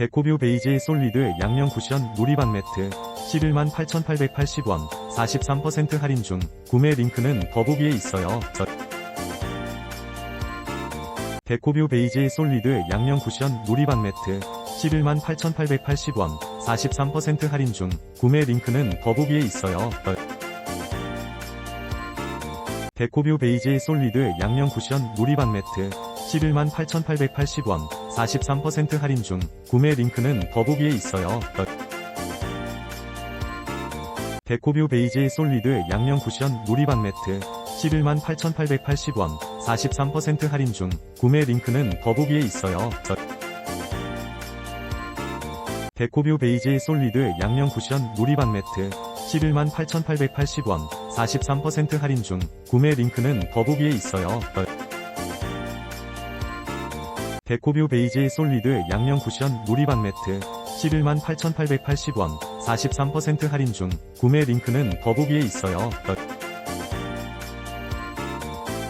데코뷰 베이지 솔리드 양면 쿠션 누리반 매트 11만 8,880원 43% 할인 중 구매 링크는 더보기에 있어요. 저- 데코뷰 베이지 솔리드 양면 쿠션 누리반 매트 11만 8,880원 43% 할인 중 구매 링크는 더보기에 있어요. 저- 데코뷰 베이지 솔리드 양면 쿠션 누리반 매트 11만 8,880원 43% 할인 중 구매 링크는 더보기에 있어요. 저- 데코뷰 베이지 솔리드 양면 쿠션 누리반 매트 11만 8,880원 43% 할인 중 구매 링크는 더보기에 있어요. 저- 데코뷰 베이지 솔리드 양면 쿠션 누리반 매트 11만 8,880원 43% 할인 중 구매 링크는 더보기에 있어요. 저- 데코뷰 베이지 솔리드 양면 쿠션 누리반 매트 11만 8,880원 43% 할인 중 구매 링크는 더보기에 있어요. 저-